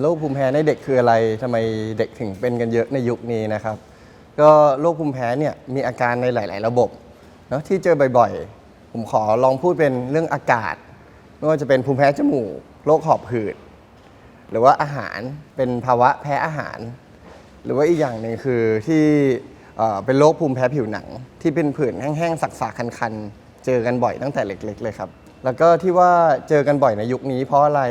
โรคภูมิแพ้ในเด็กคืออะไรทำไมเด็กถึงเป็นกันเยอะในยุคนี้นะครับ ก็โรคภูมิแพ้เนี่ยมีอาการในหลาย ๆ ระบบเนาะที่เจอบ่อยๆ ผมขอลองพูดเป็นเรื่องอากาศ ไม่ว่าจะเป็นภูมิแพ้จมูกโรคหอบหืด หรือว่าอาหารเป็นภาวะแพ้อาหาร หรือว่าอีกอย่างหนึ่งคือที่เป็นโรคภูมิแพ้ผิวหนัง ที่เป็นผื่นแห้งๆสักๆคันๆ เจอกันบ่อยตั้งแต่เล็ก ๆ เลยครับ แล้วก็ที่ว่าเจอกันบ่อยในยุคนี้เพราะอะไร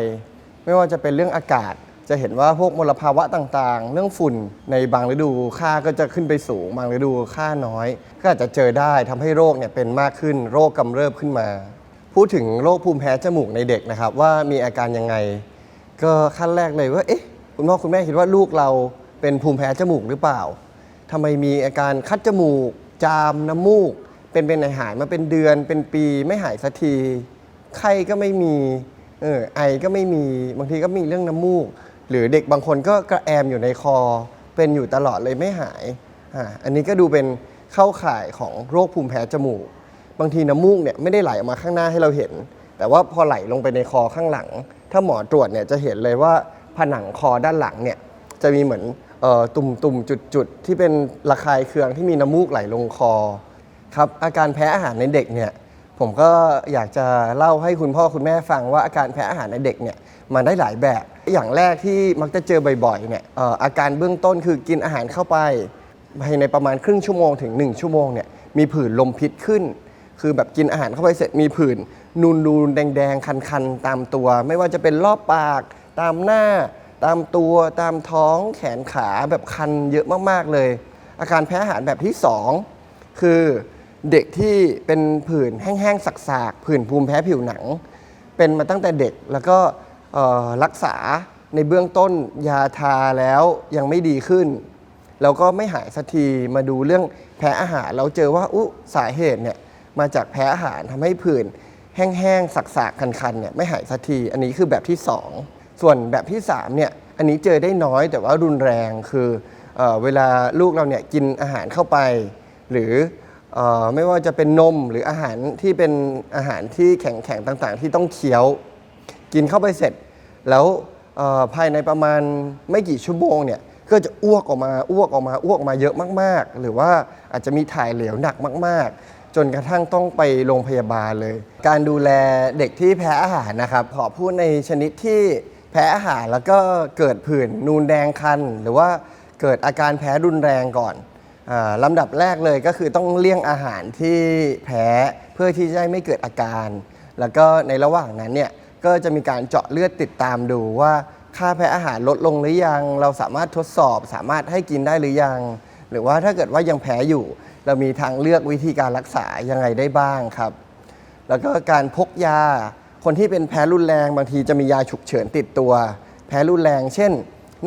ไม่ว่าจะเป็นเรื่องอากาศ จะเห็นว่าพวกมลภาวะต่างๆ เรื่องฝุ่นในบางฤดูค่าก็จะขึ้นไปสูง บางฤดูค่าน้อย ก็อาจจะเจอได้ทำให้โรคเนี่ยเป็นมากขึ้น โรคกำเริบขึ้นมา พูดถึงโรคภูมิแพ้จมูกในเด็กนะครับ ว่ามีอาการยังไง ก็ขั้นแรกเลยว่าเอ๊ะคุณพ่อคุณแม่คิดว่าลูกเราเป็นภูมิแพ้จมูกหรือเปล่าทำไมมีอาการคัดจมูก จามน้ำมูก เป็นเป็นหายมาเป็นเดือนเป็นปีไม่หายสักทีไข้ก็ไม่มี เออไอก็ไม่มีบางทีก็มีเรื่องน้ำมูก หรือเด็กบางคนก็กระแอมอยู่ในคอ เป็นอยู่ตลอดเลยไม่หายอ่าอันนี้ก็ดูเป็นเข้าข่ายของโรคภูมิแพ้จมูก บางทีน้ำมูกเนี่ยไม่ได้ไหลออกมาข้างหน้าให้เราเห็น แต่ว่าพอไหลลงไปในคอข้างหลัง ถ้าหมอตรวจเนี่ยจะเห็นเลยว่าผนังคอด้านหลังเนี่ยจะมีเหมือนออตุ่มตุ่มจุดจุดๆที่เป็นระคายเคืองที่มีน้ำมูกไหลลงคอครับอาการแพ้อาหารในเด็กเนี่ย ผมก็อยากจะเล่าให้คุณพ่อคุณแม่ฟังว่าอาการแพ้อาหารในเด็กเนี่ยมันได้หลายแบบ อย่างแรกที่มักจะเจอบ่อยๆเนี่ยเอ่ออาการเบื้องต้นคือกินอาหารเข้าไปภายในประมาณครึ่งชั่วโมงถึง 1 ชั่วโมงเนี่ยมีผื่นลมพิษขึ้น คือแบบกินอาหารเข้าไปเสร็จมีผื่นนูนนูนแดง ๆ คัน ๆ ตามตัว ไม่ว่าจะเป็นรอบปาก ตามหน้า ตามตัวตามท้องแขนขาแบบคันเยอะมากๆเลย อาการแพ้อาหารแบบที่สองคือ เด็กที่เป็นผื่นแห้งๆสักๆผื่นภูมิแพ้ผิวหนัง เป็นมาตั้งแต่เด็กแล้วก็รักษาในเบื้องต้นยาทาแล้วยังไม่ดีขึ้น แล้วก็ไม่หายสักทีมาดูเรื่องแพ้อาหารเราเจอว่าอุสาเหตุเนี่ยมาจากแพ้อาหารทำให้ผื่นแห้งๆสักๆคันๆเนี่ยไม่หายสักทีอันนี้คือแบบที่ 2 ส่วนแบบที่3เนี่ยอันนี้เจอได้น้อยแต่ว่ารุนแรงคือเออเวลาลูกเราเนี่ยกินอาหารเข้าไป หรือ เออไม่ว่าจะเป็นนมหรืออาหารที่เป็นอาหารที่แข็งๆต่างๆ ที่ต้องเคี้ยว กินเข้าไปเสร็จ แล้วเอ่อภายในประมาณไม่กี่ชั่วโมงเนี่ยก็จะอ้วกออกมาอ้วกออกมาอ้วกออกมาเยอะมาก ๆ หรือว่าอาจจะมีถ่ายเหลวหนักมาก ๆ จนกระทั่งต้องไปโรงพยาบาลเลย การดูแลเด็กที่แพ้อาหารนะครับขอพูดในชนิดที่แพ้อาหารแล้วก็เกิดผื่นนูนแดงคัน หรือว่าเกิดอาการแพ้รุนแรงก่อน ลำดับแรกเลยก็คือต้องเลี่ยงอาหารที่แพ้เพื่อที่จะไม่เกิดอาการ แล้วก็ในระหว่างนั้นเนี่ยก็จะมีการเจาะเลือดติดตามดูว่า ค่าแพ้อาหารลดลงหรือยัง เราสามารถทดสอบสามารถให้กินได้หรือยัง หรือว่าถ้าเกิดว่ายังแพ้อยู่ เรามีทางเลือกวิธีการรักษายังไงได้บ้างครับ แล้วก็การพกยาคนที่เป็นแพ้รุนแรงบางทีจะมียาฉุกเฉินติดตัว แพ้รุนแรง เช่น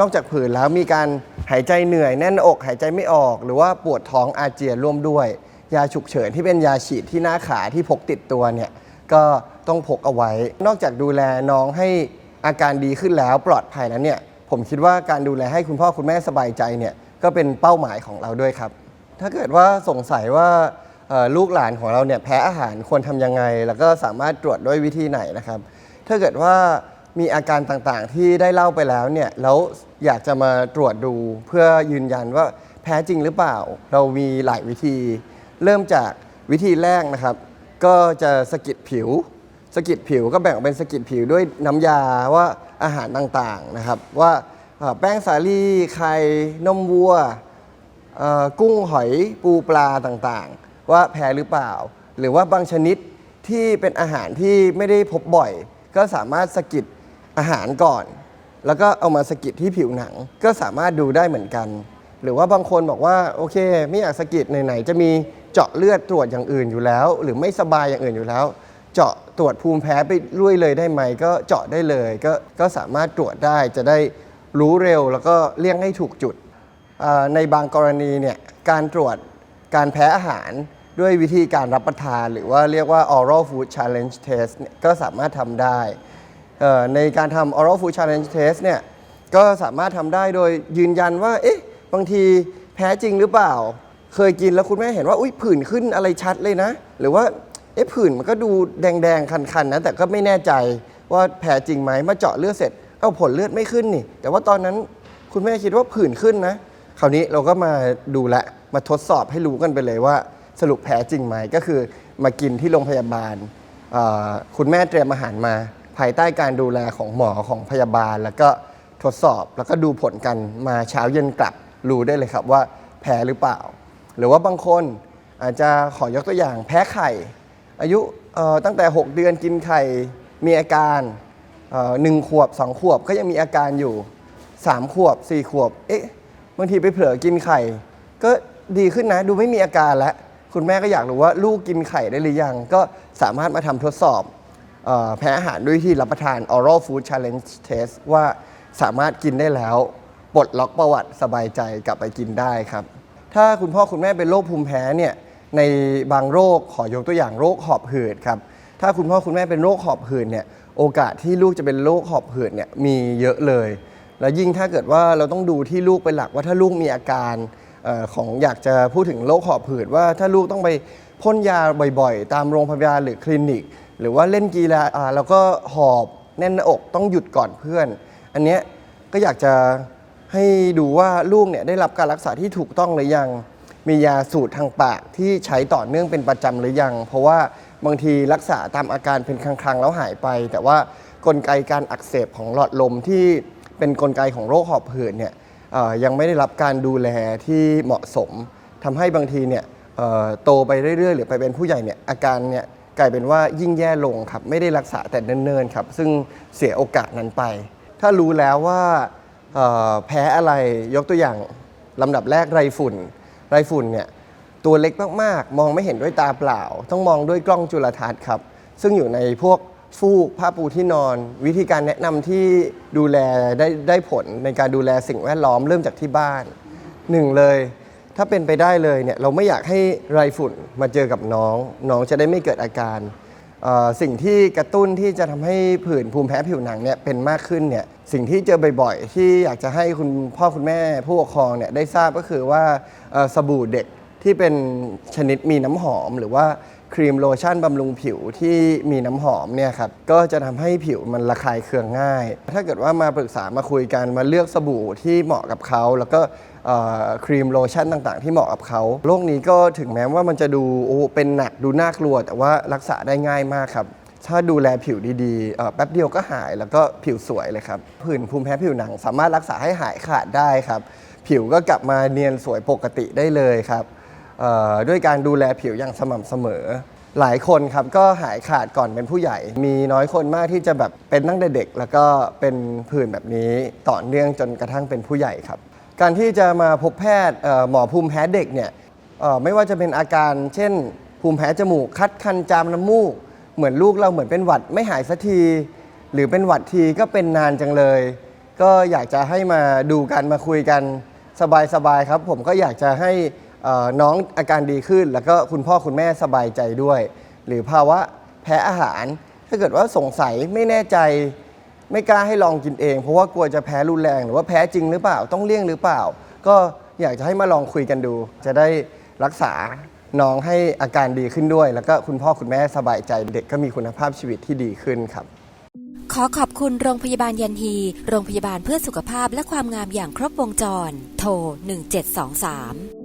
นอกจากผื่นแล้วมีการหายใจเหนื่อยแน่นอกหายใจไม่ออก หรือว่าปวดท้องอาเจียนร่วมด้วย ยาฉุกเฉินที่เป็นยาฉีดที่หน้าขาที่พกติดตัวเนี่ยก็ต้องพกเอาไว้ นอกจากดูแลน้องให้อาการดีขึ้นแล้วปลอดภัยแล้วเนี่ยผมคิดว่าการดูแลให้คุณพ่อคุณแม่สบายใจเนี่ยก็เป็นเป้าหมายของเราด้วยครับ ถ้าเกิดว่าสงสัยว่าลูกหลานของเราเนี่ยแพ้อาหารควรทำยังไง แล้วก็สามารถตรวจด้วยวิธีไหนนะครับ ถ้าเกิดว่า มีอาการต่างๆ ที่ได้เล่าไปแล้วเนี่ยแล้วอยากจะมาตรวจดูเพื่อยืนยันว่าแพ้จริงหรือเปล่า เรามีหลายวิธี เริ่มจากวิธีแรกนะครับ ก็จะสะกิดผิวสะกิดผิวก็แบ่งออกเป็นสะกิดผิวด้วยน้ำยาว่าอาหารต่างๆนะครับ ว่าแป้งสาลีไข่นมวัวกุ้งหอยปูปลาต่างๆ ว่าแพ้หรือเปล่า หรือว่าบางชนิดที่เป็นอาหารที่ไม่ได้พบบ่อย ก็สามารถสะกิด อาหารก่อน แล้วก็เอามาสะกิดที่ผิวหนังก็สามารถดูได้เหมือนกัน หรือว่าบางคนบอกว่าโอเค ไม่อยากสะกิดไหนๆจะมีเจาะเลือดตรวจอย่างอื่นอยู่แล้ว หรือไม่สบายอย่างอื่นอยู่แล้ว เจาะตรวจภูมิแพ้ไปด้ยเลยได้ไหม ก็เจาะได้เลยก็ก็สามารถตรวจได้จะได้รู้เร็วแล้วก็เลี่ยงให้ถูกจุดในบางกรณีเนี่ยการตรวจการแพ้อาหารด้วยวิธีการรับประทาน หรือว่าเรียกว่า oral food challenge test เนี่ยก็สามารถทำได้ ในการทำ oral food challenge test เนี่ยก็สามารถทำได้โดยยืนยันว่า เอ๊ะ บางทีแพ้จริงหรือเปล่า เคยกินแล้วคุณแม่เห็นว่า อุ้ยผื่นขึ้นอะไรชัดเลยนะ หรือว่า เอ๊ะ ผื่นมันก็ดูแดง ๆ คัน ๆ นะ แต่ก็ไม่แน่ใจว่าแพ้จริงไหมมาเจาะเลือดเสร็จ เอาผลเลือดไม่ขึ้นนี่ แต่ว่าตอนนั้นคุณแม่คิดว่าผื่นขึ้นนะ คราวนี้เราก็มาดูแลวมาทดสอบให้รู้กันไปเลยว่า สรุปแพ้จริงไหม ก็คือมากินที่โรงพยาบาล คุณแม่เตรียมอาหารมา ภายใต้การดูแลของหมอของพยาบาล แล้วก็ทดสอบแล้วก็ดูผลกันมาเช้าเย็นกลับรู้ได้เลยครับว่าแพ้หรือเปล่า หรือว่าบางคนอาจจะขอยกตัวอย่างแพ้ไข่ อายุเอ่อตั้งแต่ 6 เดือนกินไข่มีอาการหนึ่งขวบ 2 ขวบก็ยังมีอาการอยู่ 3 ขวบ 4 ขวบ เอ๊ะบางทีไปเผลอกินไข่ ก็ดีขึ้นนะดูไม่มีอาการแล้ว คุณแม่ก็อยากรู้ว่าลูกกินไข่ได้หรือยัง ก็สามารถมาทำทดสอบ แพ้อาหารด้วยที่รับประทาน oral food challenge test ว่าสามารถกินได้แล้วปลดล็อกประวัติสบายใจกลับไปกินได้ครับ ถ้าคุณพ่อคุณแม่เป็นโรคภูมิแพ้เนี่ยในบางโรคขอยกตัวอย่างโรคหอบหืดครับถ้าคุณพ่อคุณแม่เป็นโรคหอบหืดเนี่ยโอกาสที่ลูกจะเป็นโรคหอบหืดเนี่ยมีเยอะเลย แล้วยิ่งถ้าเกิดว่าเราต้องดูที่ลูกเป็นหลักว่าถ้าลูกมีอาการออของอยากจะพูดถึงโรคหอบหืดว่าถ้าลูกต้องไปพ่นยาบ่อยๆ ตามโรงพยาบาลหรือคลินิก หรือว่าเล่นกีฬาอ่าแล้วก็หอบแน่นหน้าอกต้องหยุดก่อนเพื่อน อันเนี้ยก็อยากจะให้ดูว่าลูกเนี่ยได้รับการรักษาที่ถูกต้องหรือยัง มียาสูตรทางปากที่ใช้ต่อเนื่องเป็นประจำหรือยัง เพราะว่าบางทีรักษาตามอาการเป็นครั้งๆแล้วหายไป แต่ว่ากลไกการอักเสบของหลอดลมที่เป็นกลไกของโรคหอบหืดเนี่ยเอ่อยังไม่ได้รับการดูแลที่เหมาะสมทำให้บางทีเนี่ยเอ่อโตไปเรื่อยๆ หรือไปเป็นผู้ใหญ่เนี่ยอาการเนี่ย กลายเป็นว่ายิ่งแย่ลงครับ ไม่ได้รักษาแต่เนิ่นๆครับ ซึ่งเสียโอกาสนั้นไป ถ้ารู้แล้วว่าแพ้อะไรยกตัวอย่างลำดับแรกไรฝุ่น ไรฝุ่นเนี่ยตัวเล็กมากๆ มองไม่เห็นด้วยตาเปล่า ต้องมองด้วยกล้องจุลทรรศน์ครับ ซึ่งอยู่ในพวกฟูกผ้าปูที่นอน วิธีการแนะนำที่ดูแลได้ได้ผลในการดูแลสิ่งแวดล้อมเริ่มจากที่บ้านหนึ่งเลย ถ้าเป็นไปได้เลยเนี่ยเราไม่อยากให้ไรฝุ่นมาเจอกับน้อง น้องจะได้ไม่เกิดอาการสิ่งที่กระตุ้นที่จะทำให้ผื่นภูมิแพ้ผิวหนังเนี่ยเป็นมากขึ้นเนี่ยสิ่งที่เจอบ่อยๆ ที่อยากจะให้คุณพ่อคุณแม่ผู้ปกครองเนี่ยได้ทราบก็คือว่าสบู่เด็กที่เป็นชนิดมีน้ำหอมหรือว่า ครีมโลชั่นบำรุงผิวที่มีน้ำหอมเนี่ยครับก็จะทำให้ผิวมันระคายเคืองง่าย ถ้าเกิดว่ามาปรึกษามาคุยกันมาเลือกสบู่ที่เหมาะกับเขา แล้วก็ครีมโลชั่นต่างๆ ที่เหมาะกับเขาโรคนี้ก็ถึงแม้ว่ามันจะดูโอ้เป็นหนักดูน่ากลัว แต่ว่ารักษาได้ง่ายมากครับถ้าดูแลผิวดีๆ แป๊บเดียวก็หายแล้วก็ผิวสวยเลยครับผื่นภูมิแพ้ผิวหนังสามารถรักษาให้หายขาดได้ครับ ผิวก็กลับมาเนียนสวยปกติได้เลยครับ ด้วยการดูแลผิวอย่างสม่ำเสมอ หลายคนครับก็หายขาดก่อนเป็นผู้ใหญ่ มีน้อยคนมากที่จะแบบเป็นตั้งแต่เด็ก แล้วก็เป็นผื่นแบบนี้ต่อเนื่องจนกระทั่งเป็นผู้ใหญ่ครับ การที่จะมาพบแพทย์หมอภูมิแพ้เด็กเนี่ยไม่ว่าจะเป็นอาการเช่น ภูมิแพ้จมูกคัดคันจามน้ำมูก เหมือนลูกเราเหมือนเป็นหวัดไม่หายสักที หรือเป็นหวัดทีก็เป็นนานจังเลย ก็อยากจะให้มาดูกันมาคุยกันสบายๆครับ ผมก็อยากจะให้ เอ่อน้องอาการดีขึ้น แล้วก็คุณพ่อคุณแม่สบายใจด้วย หรือภาวะแพ้อาหาร ถ้าเกิดว่าสงสัยไม่แน่ใจ ไม่กล้าให้ลองกินเอง เพราะว่ากลัวจะแพ้รุนแรง หรือว่าแพ้จริงหรือเปล่าต้องเลี่ยงหรือเปล่า ก็อยากจะให้มาลองคุยกันดู จะได้รักษาน้องให้อาการดีขึ้นด้วย แล้วก็คุณพ่อคุณแม่สบายใจเด็กก็มีคุณภาพชีวิตที่ดีขึ้นครับ ขอขอบคุณโรงพยาบาลยันฮี โรงพยาบาลเพื่อสุขภาพและความงามอย่างครบวงจร โทร 1723